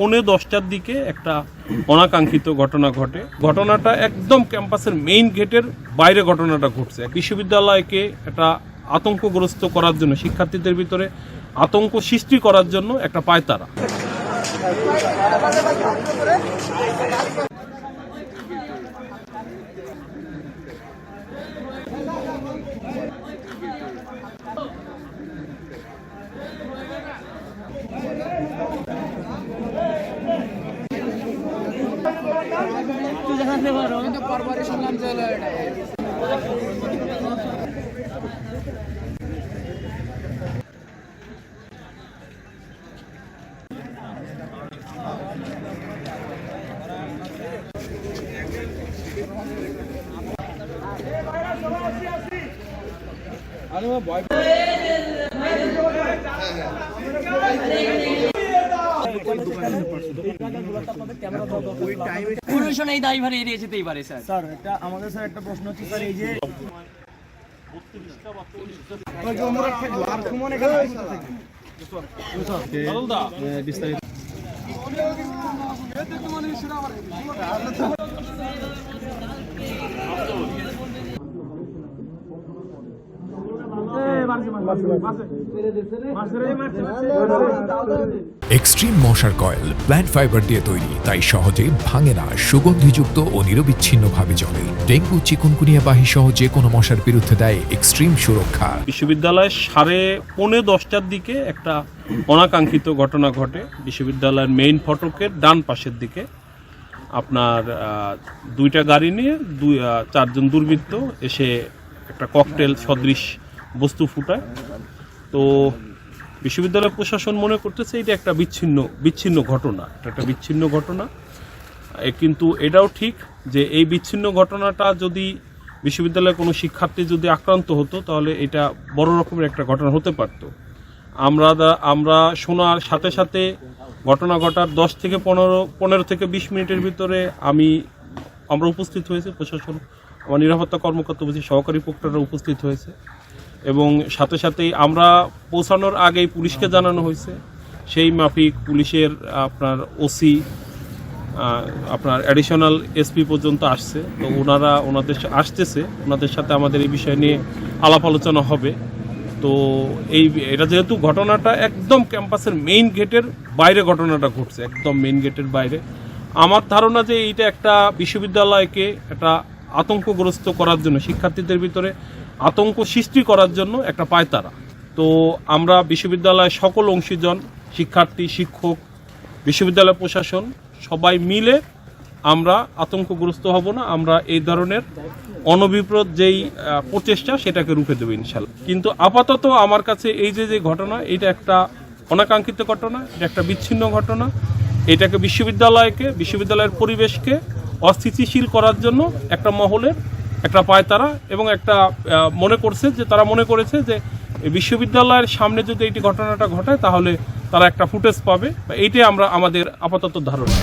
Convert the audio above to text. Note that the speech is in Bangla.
পৌনে দশটার দিকে একটা অনাকাঙ্ক্ষিত ঘটনা ঘটে। ঘটনাটা একদম ক্যাম্পাসের মেইন গেটের বাইরে ঘটনাটা ঘটছে। বিশ্ববিদ্যালয়কে একটা আতঙ্কগ্রস্ত করার জন্য, শিক্ষার্থীদের ভিতরে আতঙ্ক সৃষ্টি করার জন্য একটা পায়তারা। করতে পারো কিন্তু পরপরই শুনলাম যে হলো আরে বয় প্রশাসন এই দায়ভার এড়িয়ে যেতেই পারে স্যার। স্যার একটা আমাদের স্যার একটা প্রশ্ন হচ্ছে স্যার এই যে এক্সট্রিম মশার কয়েল প্ল্যান্ট ফাইবার দিয়ে তৈরি, তাই সহজে ভাঙে না, সুগন্ধিযুক্ত ও নিরবিচ্ছিন্নভাবে জ্বলে। ডেঙ্গু, চিকুনকুনিয়া বাহি সহ যে কোনো মশার বিরুদ্ধে দেয় এক্সট্রিম সুরক্ষা। বিশ্ববিদ্যালয়ের সাড়ে পৌনে দশটার দিকে একটা অনাকাঙ্ক্ষিত ঘটনা ঘটে। বিশ্ববিদ্যালয়ের মেইন ফটকের ডান পাশের দিকে। আপনার দুইটা গাড়ি নিয়ে দুই চারজন দুর্বৃত্ত এসে একটা ককটেল সদৃশ বস্তু ফুটায়। তো বিশ্ববিদ্যালয় প্রশাসন মনে করতেছে এটা একটা বিচ্ছিন্ন বিচ্ছিন্ন ঘটনা, এটা একটা বিচ্ছিন্ন ঘটনা। কিন্তু এটাও ঠিক যে এই বিচ্ছিন্ন ঘটনাটা যদি বিশ্ববিদ্যালয়ে কোনো শিক্ষার্থী যদি আক্রান্ত হতো, তাহলে এটা বড় রকমের একটা ঘটনা হতে পারত। আমরা আমরা শোনার সাথে সাথে ঘটনা ঘটার দশ থেকে পনেরো পনেরো থেকে বিশ মিনিটের ভিতরে আমি, আমরা উপস্থিত হয়েছে। প্রশাসন, আমার নিরাপত্তা কর্মকর্তা বলছি সহকারী প্রক্টররা উপস্থিত হয়েছে। এবং সাথে সাথেই আমরা পৌঁছানোর আগেই পুলিশকে জানানো হয়েছে। সেই মাফিক পুলিশের আপনার ওসি আপনার অ্যাডিশনাল এসপি পর্যন্ত আসছে। তো ওনারা ওনাদের আসতেছে। ওনাদের সাথে আমাদের এই বিষয় নিয়ে আলাপ আলোচনা হবে। তো এই এটা যেহেতু ঘটনাটা একদম ক্যাম্পাসের মেইন গেটের বাইরে ঘটনাটা ঘটছে, একদম মেইন গেটের বাইরে। আমার ধারণা যে এইটা একটা বিশ্ববিদ্যালয়কে একটা আতঙ্কগ্রস্ত করার জন্য, শিক্ষার্থীদের ভিতরে আতঙ্ক সৃষ্টি করার জন্য একটা পায়তারা। তো আমরা বিশ্ববিদ্যালয়ের সকল অংশীজন, শিক্ষার্থী, শিক্ষক, বিশ্ববিদ্যালয় প্রশাসন সবাই মিলে আমরা আতঙ্কগ্রস্ত হব না, আমরা এই ধরনের অনবিপ্রত যেই প্রচেষ্টা সেটাকে রুখে দেবো ইনশাল্লাহ কিন্তু আপাতত আমার কাছে এই যে যে ঘটনা, এটা একটা অনাকাঙ্ক্ষিত ঘটনা, এটা একটা বিচ্ছিন্ন ঘটনা। এটাকে বিশ্ববিদ্যালয়কে, বিশ্ববিদ্যালয়ের পরিবেশকে অস্থিতিশীল করার জন্য একটা মহলের একটা পায় তারা এবং একটা মনে করছে যে, তারা মনে করেছে যে বিশ্ববিদ্যালয়ের সামনে যদি এইটি ঘটনাটা ঘটায়, তাহলে তারা একটা ফুটেজ পাবে। এইটাই আমরা, আমাদের আপাতত ধারণা।